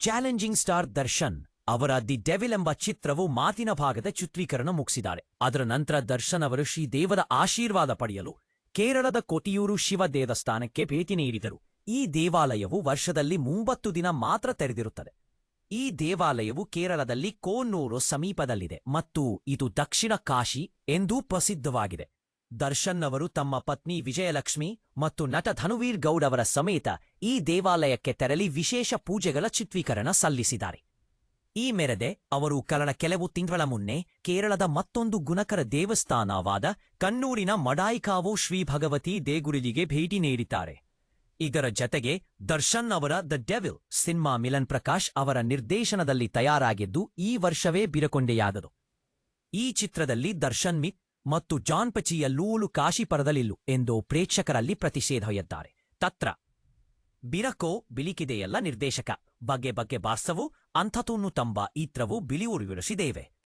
Challenging star Darshan ಅವರ the devil ಎಂಬ ಚಿತ್ರವು ಮಾತಿನ ಭಾಗದ ಚಿತ್ರೀಕರಣ ಮುಗಿಸಿದ್ದಾರೆ. ಅದರ ನಂತರ ದರ್ಶನ್ ಅವರು ಶ್ರೀದೇವದ ಆಶೀರ್ವಾದ ಪಡೆಯಲು ಕೇರಳದ ಕೊಟಿಯೂರು ಶಿವ ದೇವಸ್ಥಾನಕ್ಕೆ ಭೇಟಿ ನೀಡಿದರು. ಈ ದೇವಾಲಯವು ವರ್ಷದಲ್ಲಿ ಮುಂಬತ್ತು ದಿನ ಮಾತ್ರ ತೆರೆದಿರುತ್ತದೆ. ಈ ದೇವಾಲಯವು ಕೇರಳದಲ್ಲಿ ಕೋನ್ನೂರು ಸಮೀಪದಲ್ಲಿದೆ ಮತ್ತು ಇದು ದಕ್ಷಿಣ ಕಾಶಿ ಎಂದೂ ಪ್ರಸಿದ್ಧವಾಗಿದೆ. ದರ್ಶನ್ ಅವರು ತಮ್ಮ ಪತ್ನಿ ವಿಜಯಲಕ್ಷ್ಮಿ ಮತ್ತು ನಟ ಧನುವೀರ್ ಗೌಡ್ ಅವರ ಸಮೇತ ಈ ದೇವಾಲಯಕ್ಕೆ ತೆರಳಿ ವಿಶೇಷ ಪೂಜೆಗಳ ಚಿತ್ರೀಕರಣ ಸಲ್ಲಿಸಿದ್ದಾರೆ. ಈ ಮೇರೆದೆ ಅವರು ಕಳೆದ ಕೆಲವು ತಿಂಗಳ ಮುನ್ನೆ ಕೇರಳದ ಮತ್ತೊಂದು ಗುಣಕರ ದೇವಸ್ಥಾನವಾದ ಕಣ್ಣೂರಿನ ಮಡಾಯಿಕಾವು ಶ್ರೀ ಭಗವತಿ ದೇಗುರಿಲಿಗೆ ಭೇಟಿ ನೀಡಿದ್ದಾರೆ. ಇದರ ಜತೆಗೆ ದರ್ಶನ್ ಅವರ the devil cinema Milan Prakash ಅವರ ನಿರ್ದೇಶನದಲ್ಲಿ ತಯಾರಾಗಿದ್ದು ಈ ವರ್ಷವೇ ಬಿರಕೊಂಡೆಯಾದದು. ಈ ಚಿತ್ರದಲ್ಲಿ ದರ್ಶನ್ ಮಿತ್ ಮತ್ತು ಜಾನ್ ಪಚಿಯ ಲೂಲು ಕಾಶಿಪರದಲಿಲ್ಲು ಎಂದು ಪ್ರೇಕ್ಷಕರಲ್ಲಿ ಪ್ರತಿಷೇಧವಿದ್ದಾರೆ ತತ್ರ, ಬಿರಕೋ ಬಿಲಿಕಿದೆಯಲ್ಲ ನಿರ್ದೇಶಕ. ಬಗ್ಗೆ ಬಗ್ಗೆ ಬಾಸ್ತವು ಅಂಥತೂನು ತಂಬ ಈತ್ರವು ವಿಳಿಸಿದೇವೆ